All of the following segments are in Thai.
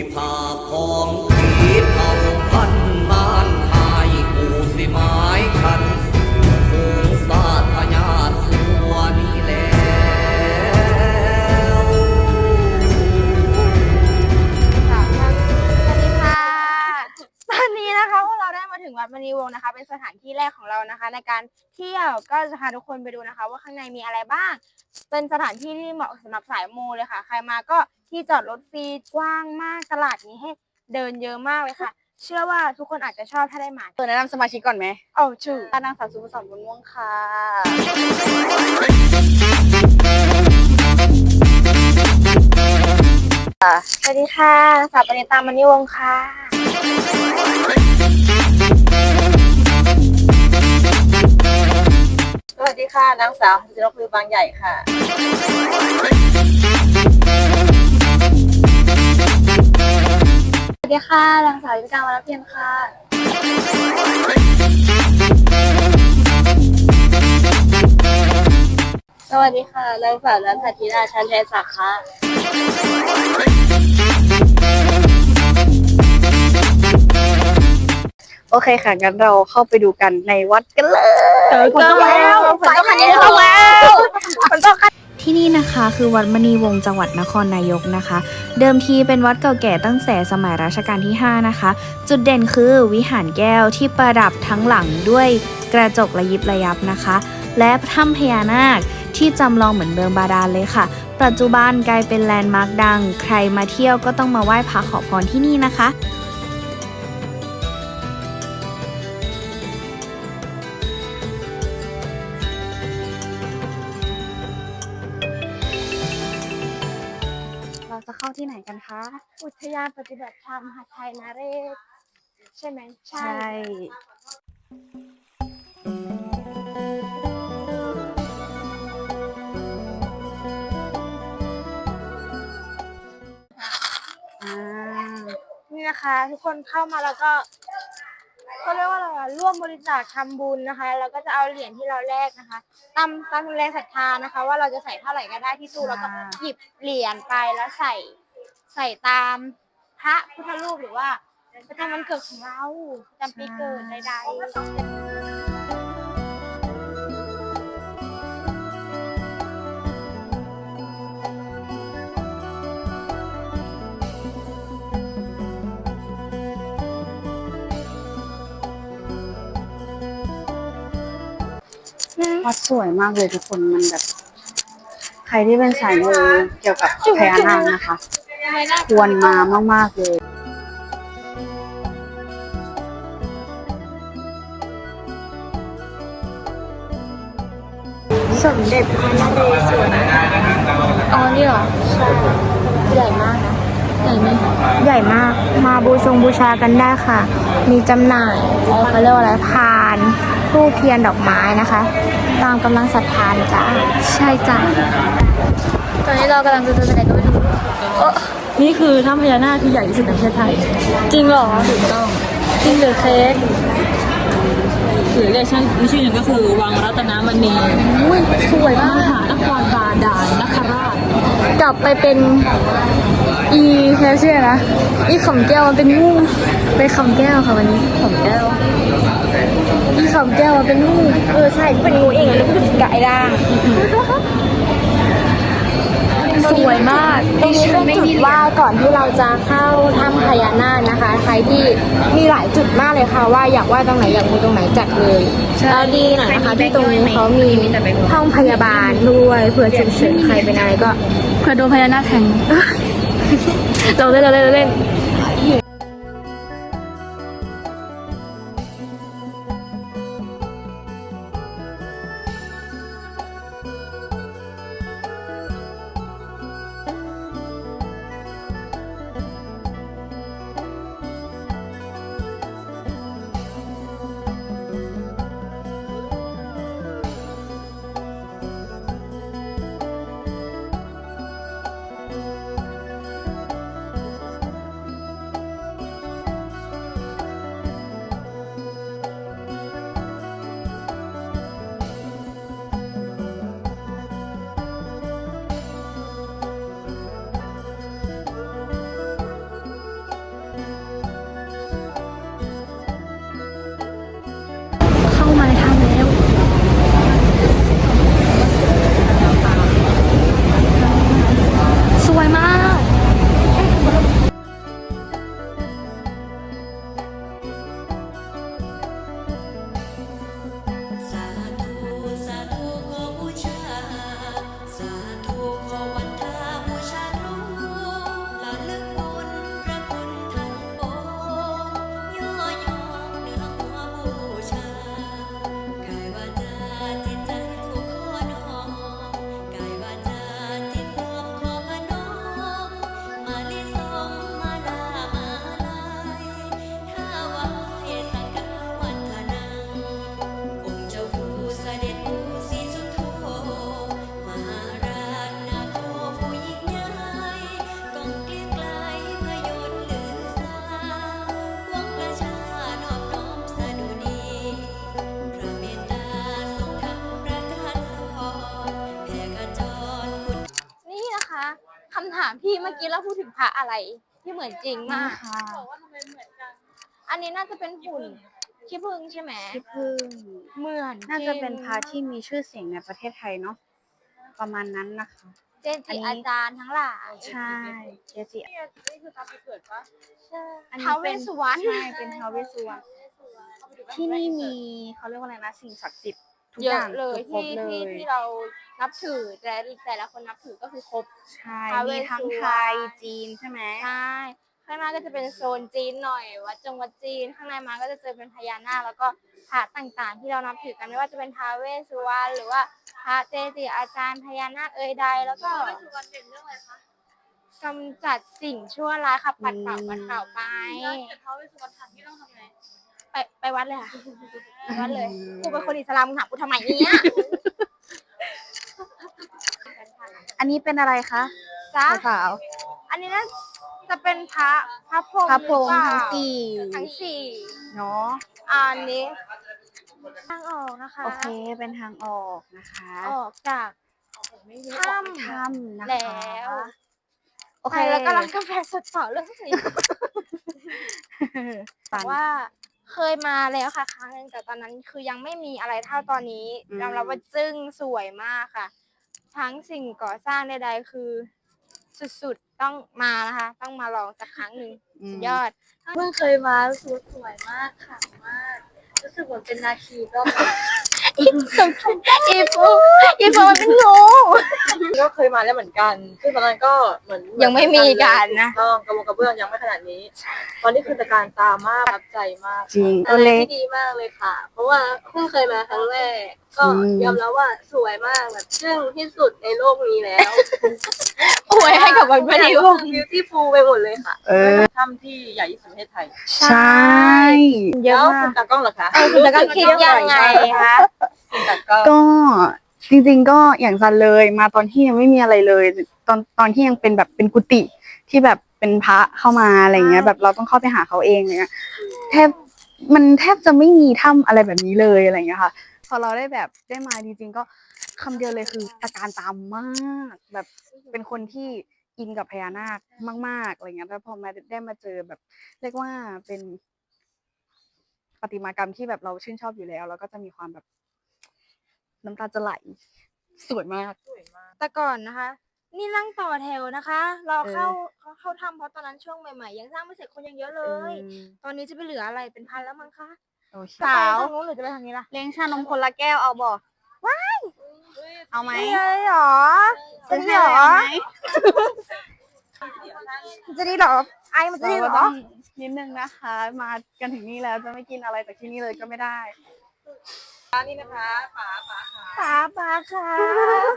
สิพาของผีเผาพันมานหายกูสิหมายคันสู่ฝูงสาทญาติสัวนี่แล้วค่ะสวัสดีค่ะ ตอนนี้นะคะพวกเราได้มาถึงวัดมณีวงศ์นะคะ เป็นสถานที่แรกของเรานะคะ ในการเที่ยวก็จะพาทุกคนไปดูนะคะ ว่าข้างในมีอะไรบ้าง เป็นสถานที่ที่เหมาะสำหรับสายมูเลยค่ะ ใครมาก็ ที่จอดรถฟรีกว้างมากตลาดนี้ให้เดินเยอะมากเลยค่ะ เชื่อว่าทุกคนอาจจะชอบถ้าได้มาเปิดแนะนำสมาชิกก่อนไหมเอาชื่อนางสาวสุภสรบุญม่วงค่ะสวัสดีค่ะสาวปณิตามณีวงศ์ค่ะสวัสดีค่ะนางสาวจิรพลือบางใหญ่ค่ะ วัสดีค่ะ นางสาวยิการวรรณเพียรค่ะ สวัสดีค่ะ นางสาวนันทธิราชันชัยศักดิ์ค่ะ โอเคค่ะ งั้นเราเข้าไปดูกันในวัดกันเลยฝนตกแล้ว ฝนตกคันนี้ตกแล้วฝนตกคัน ที่นี่นะคะ คือวัดมณีวงศ์จังหวัดนครนายกนะคะ เดิมทีเป็นวัดเก่าแก่ตั้งแต่สมัยรัชกาลที่ 5 นะคะ จุดเด่นคือวิหารแก้วที่ประดับทั้งหลังด้วยกระจกระยิบระยับนะคะ และถ้ำพญานาคที่จำลองเหมือนเมืองบาดาลเลยค่ะ ปัจจุบันกลายเป็นแลนด์มาร์คดัง ใครมาเที่ยวก็ต้องมาไหว้พระขอพรที่นี่นะคะ อุทยานปฏิบัติธรรมหาดไทยนาเรศใช่ไหมใช่ อ่า นี่นะคะ ทุกคนเข้ามาแล้วก็เขาเรียกว่าอะไรอะร่วมบริจาคทำบุญนะคะ แล้วก็จะเอาเหรียญที่เราแลกนะคะตามตามแรงศรัทธานะคะ ว่าเราจะใส่เท่าไหร่ก็ได้ที่ตู้แล้วก็อ่าหยิบเหรียญไปแล้วใส่ ใส่ตามพระพุทธรูปหรือว่าประจำวันเกิดของเราประจำปีเกิดใดๆ วัดสวยมากเลยทุกคนมันแบบ ใครที่เป็นสายมูเกี่ยวกับพญานาคนะคะ ควรมามาก ๆ เลยสมเด็จพระนเรศวรอ๋อนี่เหรอใช่ใหญ่มากนะใหญ่ไหมใหญ่มาก มาบูชงบูชากันได้ค่ะ มีจำหน่ายเอ่อเขาเรียกว่าอะไรพานทูบเทียนดอกไม้นะคะ ตามกำลังศรัทธาเลยจ้าใช่จ้ะตอนนี้เรากำลังจะเจออะไรก็ไม่รู้ เออนี่คือถ้ำพญานาคที่ใหญ่ที่สุดในประเทศไทยจริงเหรอถูกต้องจริงหรือเค้กหรือเรียกชื่ออีกชื่อหนึ่งก็คือวังรัตนมณีอุ้ยสวยมมากหานครบาดาลนคราชกลับไปเป็นอีแคชเชียร์นะอีขำแก้วมันเป็นงูไปขำแก้วค่ะวันนี้ขำแก้วอีขำแก้วมันเป็นงูเออใช่เป็นงูเองแล้วก็จะกายด่าง สวยมากตรงนี้เป็นจุดว่าก่อนที่เราจะเข้าถ้ำพญานาคนะคะ ใครที่มีหลายจุดมากเลยค่ะ ว่าอยากไหว่าตรงไหนอยากดูตรงไหนจัดเลยแล้วดีหน่อยนะคะที่ตรงนี้เขามีห้องพยาบาลด้วยเผื่อฉุกเฉินใครเป็นอะไรก็เพื่อโดนพญานาคแทงเราเล่นเราเล่นเราเล่น มพี่เมื่อกี้เราพูดถึงพระอะไรที่เหมือนจริงมาก ค่ะอันนี้น่าจะเป็นหุ่นขี้ผึ้งใช่ไหมที่พึ่งเหมือนน่าจะเป็นริงพระที่มีชื่อเสียงในประเทศไทยเนาะประมาณนั้นนะคะ เจนอันจินี้อาจารย์ทั้งหลายใช่เจจินี่คือตามไปเกิดปะอันนี้ท้าวเวป็สนสุวรรณใช่เป็นท้าวเวสสุวรรณที่นี่มีเขาเรียกว่าอะไรนะสิ่งศักดิ์สิทธิ์ ทุกเยออะย่างเลยครบที่เลที่ยที่เรานับถือแต่แต่ละคนนับถือก็คือครบ ใช่ท้าวเวมีสทั้งสุวรรณ ไทยจีนใช่ไหมใช่ข้างหน้าก็จะเป็นโซนจีนหน่อย วัดจงวัดจีน ข้างในมาก็จะเจอเป็นพญานาคแล้วก็พระต่างๆ ที่เรานับถือกันไม่ว่าจะเป็นท้าวเวสสุวรรณหรือว่าพระเจจิอาจารย์พญานาคเอ่ยใดแล้วก็กำจัดสิ่งชั่วร้ายขับปัดเป่าปัดเป่าไปไป ไปวัดเลยค่ะไปวัดเลยกูเป็นคนอิสลามมึงถามกูทำไมเนี่ยอันนี้เป็นอะไรคะจ้าสาวอันนี้น่าจะเป็นพระพระพรหมพระพรหมหรือเปล่าทั้งสี่ทั้งสี่เนาะอันนี้ทางออกนะคะโอเคเป็นทางออกนะคะออกจากถ้ำ ถ้ำนะคะแล้วโอเคไปแล้วก็ร้านกาแฟสดต่อเรื่องนี้บอกว่า เคยมาแล้วค่ะ ครั้งหนึงแต่ตอนนั้นคือยังไม่มีอะไรเท่าตอนนี้อืม ยอมรับว่าจึ้งสวยมากค่ะ ทั้งสิ่งก่อสร้างใดๆคือ สุดๆต้องมานะคะ ต้องมาลองสักครั้งหนึ่งสุดยอด เพิ่งเคยมารู้สึกว่าสวยมากค่ะมาก รู้สึกเหมือนเป็นนาคีก็อี ฟูอีฟูมันเป็นงูก็เคยมาแล้วเหมือนกันซึ่งตอนนั้นก็เหมือนยังไม่มีกันนะต้องกระบวนกระเบื้องยังไม่ขนาดนี้ ตอนนี้คือตะการตามากประทับใจมากจริงอะตัวไรเล็กที่ดีมากเลยค่ะ เพราะว่าเพิ่งเคยมาครั้งแรก ก็อืมยอมรับว่าสวยมากแบบจึ้งที่สุดในโลกนี้แล้วอวยให้กับวันพอดีวงบิวตี้ฟูลไปหมดเลยค่ะเออถ้ำที่ใหญ่ที่สุดในประเทศไทยใช่เยอะแล้วมาคุกณตากล้องเหรอคะเออคุณจะก็คิดยังไงคะคุณตากล้องก็จริง ๆ ก็อย่างซันเลยมาตอนที่ยังไม่มีอะไรเลย ตอนตอนที่ยังเป็นแบบเป็นกุฏิที่แบบเป็นพระเข้ามาอะไรเงี้ย แบบเราต้องเข้าไปหาเขาเองเนี่ยแทบมันแทบจะไม่มีถ้ำอะไรแบบนี้เลยอะไรเงี้ยค่ะ พอเราได้แบบได้มาจริงๆก็คำเดียวเลยคือตะการตามมาก แบบเป็นคนที่อินกับพญานาคมาก ๆอะไรเงี้ยแล้วพอมาได้มาเจอแบบ เรียกว่าเป็นประติมากรรมที่แบบเราชื่นชอบอยู่แล้ว แล้วก็จะมีความแบบน้ำตาจะไหลสวยมากแต่ก่อนนะคะ นี่นั่งต่อแถวนะคะ รอเออเข้าเข้าเข้าทำเพราะตอนนั้นช่วงใหม่ๆ ยังสร้างไม่เสร็จคนยังเยอะเลยอืมตอนนี้จะไปเหลืออะไรเป็นพันแล้วมั้งคะ โอ้ยจะไปสาวทางนู้นหรือจะไปทางนี้ล่ะเลี้ยงชานมคนละแก้วเอาบ่ว้ายเอาไหมไม่เลยเหรอจะซื้อดีให้เหรเลยอเอาไหมจะดีเหรอไอมันจะดีเหรเราอต้องนิดนึงนะคะ มากันถึงนี่แล้วจะไม่กินอะไรจากที่นี่เลยก็ไม่ได้นี่นะคะป๋าป๋าค่ะป๋าป๋าค่ะ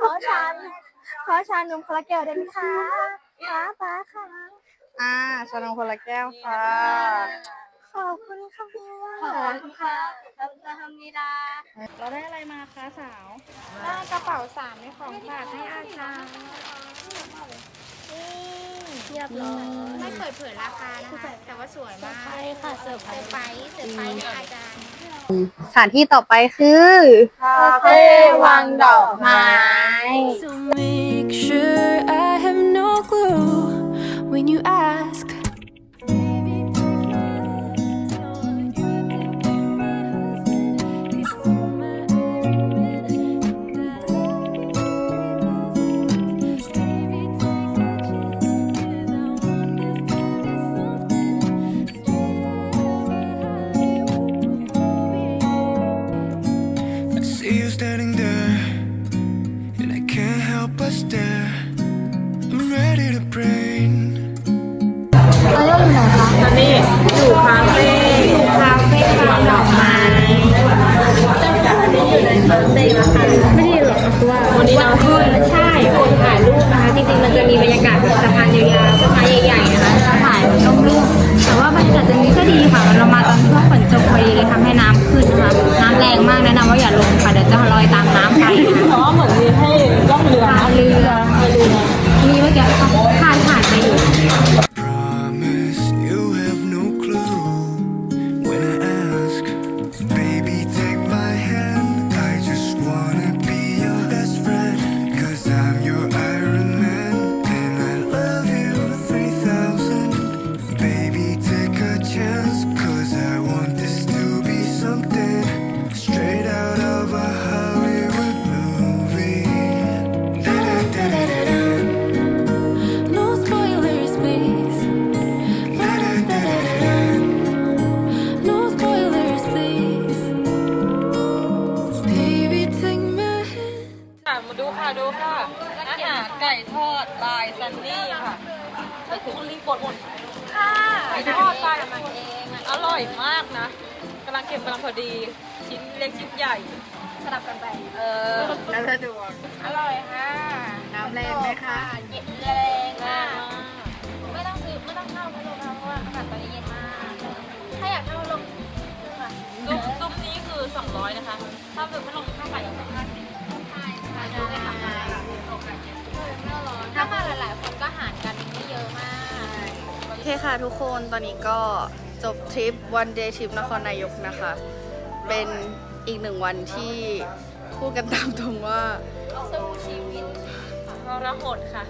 ขอชานขอชานมคนละแก้วได้ไหมคะป๋าป๋าค่ะอ่าชานมคนละแก้วค่ะ ขอบคุณค่ะขอบคุณค่ะทำทำนี้ดาเราได้อะไรมาคะสาวได้กระเป๋าสามในของฝากให้อาจารย์เทียบเลยไม่เปิดเผยราคานะคะ แต่ว่าสวยมากใช่ค่ะเสิร์ฟเซอร์ไพรส์เซอร์ไพรส์ให้อาจารย์ สถานที่ต่อไปคือ คาเฟ่วังดอกไม้ คือว่าวันนี้น้ำขึ้นใช่คนถ่ายรูปนะคะ จริงๆมันจะมีบรรยากาศแบบสะพานยาวๆต้นไม้ใหญ่ๆนะคะจะถ่ายร่มรื่นแต่ว่าบรรยากาศตรงนี้ก็ดีค่ะเรามาตอนช่วงฝนตกพอดีเลยทำให้น้ำขึ้นนะคะน้ำแรงมากแนะนำว่าอย่าลงค่ะเดี๋ยวจะลอยตามน้ำไปเพราะแต่ว่าเหมือนมีให้ล่องเรือเรือเรือมีเมื่อกี้ผ่านผ่านไปอยู่ ร่อยมากนะกำลังเค็มกำลังพอดี ชิ้นเล็กชิ้นใหญ่ สลับกันไป เออ แล้วสะดวกอร่อยค่ะน้ำแรงไหมคะเย็นแรงมากไม่ต้องซื้อไม่ต้องเข้าไม่ต้องเข้าเพราะว่าอากาศตอนนี้เย็นมาก ถ้าอยากเข้าลงค่ะตุ้มตุ้มนี้คือ 200 นะคะ ถ้าเป็นพัดลมข้าวไก่ก็คือ50ใช่ใช่ดูได้ทำงานถ้ามาหลายๆคนก็หารกันไม่เยอะมากโอเคค่ะทุกคนตอนนี้ก็ จบทริปวันเดย์ทริปนครนายกนะคะ เป็นอีกหนึ่งวันที่พูดกันตามตรงว่าสู้ชีวิตทรหดค่ะ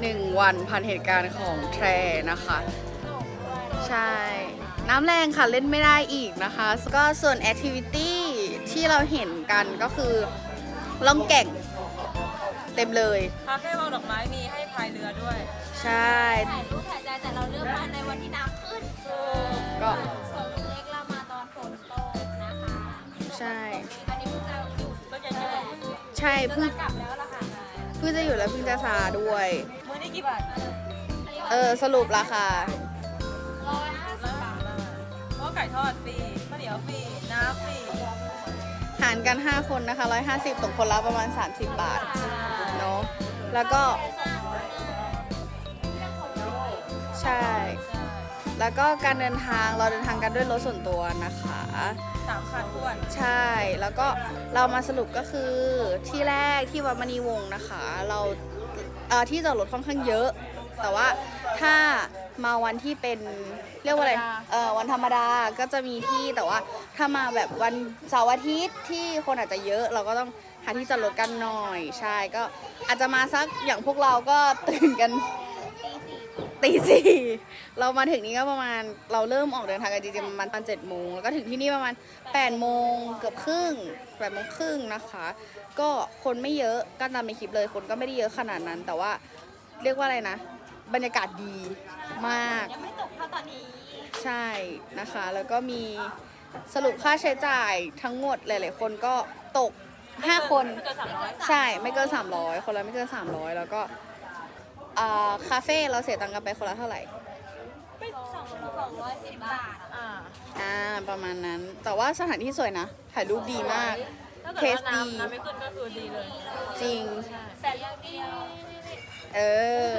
หนึ่งวันผ่านเหตุการณ์ของแทรนะคะ ใช่ น้ำแรงค่ะเล่นไม่ได้อีกนะคะ ก็ส่วนแอคทิวิตี้ที่เราเห็นกันก็คือล่องแก่งเต็มเลยคาเฟ่วางดอกไม้มีให้พายเรือด้วย ใช่ถ่ายรูปถ่ายใจแต่เราเลือกมาในวันที่น้ำขึ้น ก็ส่วนลุงเล็กเรามาตอนฝนตกนะคะใช่ ตอนนี้เพิ่งจะหยุดก็จะเยอะใช่เพิ่งกลับแล้วล่ะค่ะเพิ่งจะอยู่แล้วเพิ่งจะซาด้วย มื้อนี้กี่บาทเออสรุปราคา ร้อยห้าสิบบาทเพราะไก่ทอดฟรีข้าวเหนียวฟรีน้ำฟรีหารกัน 5 คนนะคะ 150ตกคนละประมาณ 30 บาทเนาะแล้วก็ ใช่ แล้วก็การเดินทางเราเดินทางกันด้วยรถส่วนตัวนะคะ สามคันท้วน ใช่ แล้วก็เรามาสรุปก็คือที่แรกที่วัดมณีวงศ์นะคะ เราเอ่อที่จอดรถค่อนข้างเยอะ แต่ว่าถ้ามาวันที่เป็นเรียกว่าอะไรเอ่อวันธรรมดาก็จะมีที่แต่ว่าถ้ามาแบบวันเสาร์อาทิตย์ที่คนอาจจะเยอะเราก็ต้องหาที่จอดรถกันหน่อย ใช่ก็อาจจะมาสักอย่างพวกเราก็ตื่นกัน ตีสี่เรามาถึงนี้ก็ประมาณเราเริ่มออกเดินทางกันจริงๆประมาณตอนเจ็ดโมงแล้วก็ถึงที่นี่ประมาณ8ปดโมงเกือบครึ่งแปดโมงครึ่งนะคะ ก็คนไม่เยอะก็ตามในคลิปเลยคนก็ไม่ได้เยอะขนาดนั้น แต่ว่าเรียกว่าอะไรนะ บรรยากาศดีมาก ยังไม่ตกเท่าตอนนี้ ใช่นะคะ แล้วก็มีสรุปค่าใช้จ่ายทั้งหมดหลาย ๆ คนก็ตก5คน ไม่เกินสามร้อยใช่ไม่เกิน300 คนละไม่เกิน300 แล้วก็ อ่าคาเฟ่เราเสียตังค์กันไปคนละเท่าไหร่ สองสองร้อยสิบบาทอ่าอ่าประมาณนั้น แต่ว่าสถานที่สวยนะ ถ่ายรูปดีมาก ถ้าเกิดว่าเทสดีน้ำน้ำไม่ขึ้นก็คือดีเลยจริง แต่ยังดีเออ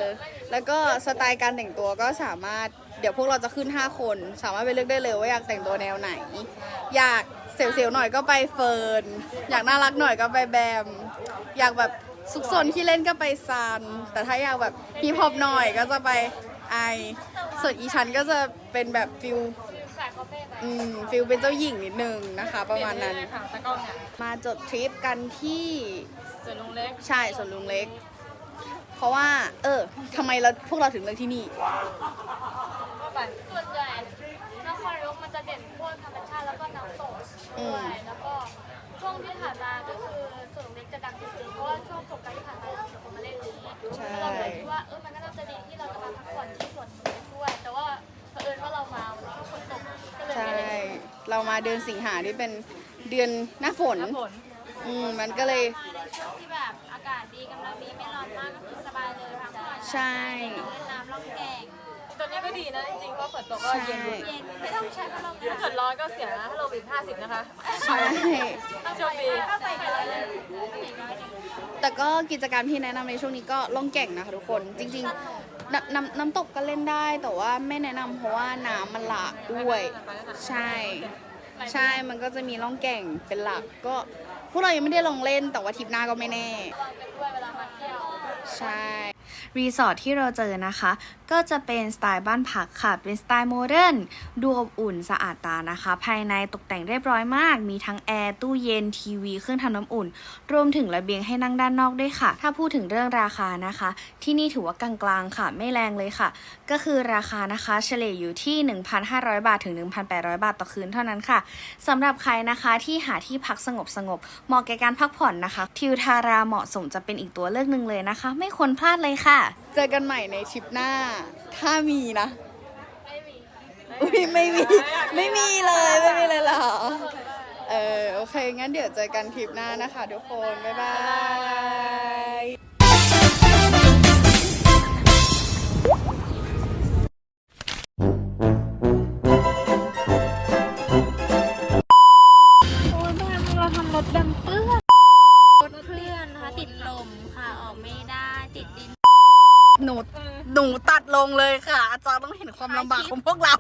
แล้วก็สไตล์การแต่งตัวก็สามารถ เดี๋ยวพวกเราจะขึ้น 5 คน สามารถไปเลือกได้เลยว่าอยากแต่งตัวแนวไหน อยากเสียวๆหน่อยก็ไปเฟิร์น อยากน่ารักหน่อยก็ไปแบม อยากแบบ ซุกซนที่เล่นก็ไปซันแต่ถ้าอยากแบบฮิปฮอปหน่อยก็จะไปไอ ส่วนอีชันก็จะเป็นแบบฟิลสายคาเฟ่ไปอืมฟิลเป็นเจ้าหญิงนิดนึงนะคะ ประมาณนั้นเปลี่ยนเรื่อยๆค่ะตะกล้องเนี่ยมาจบทริปกันที่ส่วนลุงเล็ก ใช่สวนลุงเล็ก เพราะว่า เออทำไมเราพวกเราถึงเลือกที่นี่ส่วนใหญ่นครนายกมันจะเด่นพวกธรรมชาติแล้วก็น้ำตกอืด้วมยแล้วก็ช่วงที่ผ่านมาก็คือส่ วนเล็กจะดังที่สุดเพราะว่าช่วงสงกรานต์ที่ผ่านมาเราจะมาเล่นนี้ใช่เราเลยคิดว่าเออมันก็น่าจะดีที่เราจะมาพักผ่อนที่สวนเล็กด้วย แต่ว่าเผอิญว่าเรามาวันช่วงฝนตกก็เลยใช่ ไม่ได้เรามาเดือนสิงหาที่เป็นเดือนหน้าฝนน้ำฝนอืมมันก็เลยมาในช่วงที่แบบอากาศดีกำลังดีไม่ร้อนมากก็คือสบายเลยพักผ่อนใช่เล่นน้ำล่องแก่ง ตอนนี้ก็ดีนะจริงๆเพราะฝนตกก็เย็นอยู่ใช่เย็นไม่ต้องใช้พัดลมถ้าเกิดร้อนก็เสียถ้าลมอีก50 นะคะใช่ต้องโชคดีก็ไปกันเลยอีกน้อยหนึ่งแต่ก็กิจกรรมที่แนะนำในช่วงนี้ก็ล่องแก่งนะคะทุกคนจริง ๆ น้ำน้ำน้ำตกก็เล่นได้ แต่ว่าไม่แนะนำเพราะว่าน้ำมันหลากด้วย ใช่ ใช่มันก็จะมีล่องแก่งเป็นหลักก็พวกเรายังไม่ได้ลองเล่นแต่ว่าทริปหน้าก็ไม่แน่ลองกันด้วยเวลามาเที่ยวใช่ รีสอร์ทที่เราเจอนะคะ ก็จะเป็นสไตล์บ้านพักค่ะ เป็นสไตล์โมเดิร์นดูอบอุ่นสะอาดตานะคะ ภายในตกแต่งเรียบร้อยมาก มีทั้งแอร์ตู้เย็นทีวี เครื่องทำน้ำอุ่น รวมถึงระเบียงให้นั่งด้านนอกด้วยค่ะ ถ้าพูดถึงเรื่องราคานะคะ ที่นี่ถือว่ากลางๆค่ะ ไม่แรงเลยค่ะ ก็คือราคานะคะเฉลี่ยอยู่ที่ 1,500 บาทถึง 1,800 บาทต่อคืนเท่านั้นค่ะสำหรับใครนะคะที่หาที่พักสงบสงบๆเหมาะแก่การพักผ่อนนะคะ ทิวทาราเหมาะสมจะเป็นอีกตัวเลือกหนึ่งเลยนะคะ ไม่ควรพลาดเลยค่ะเจอกันใหม่ในทริปหน้า ถ้ามีนะไอุ้ยไม่มี ไม่มีเลย ไม่มีเลยหรอ เออ โอเค งั้นเดี๋ยวเจอกันทริปหน้านะคะทุกคน บ๊ายบาย ความลำบากของพวกเรา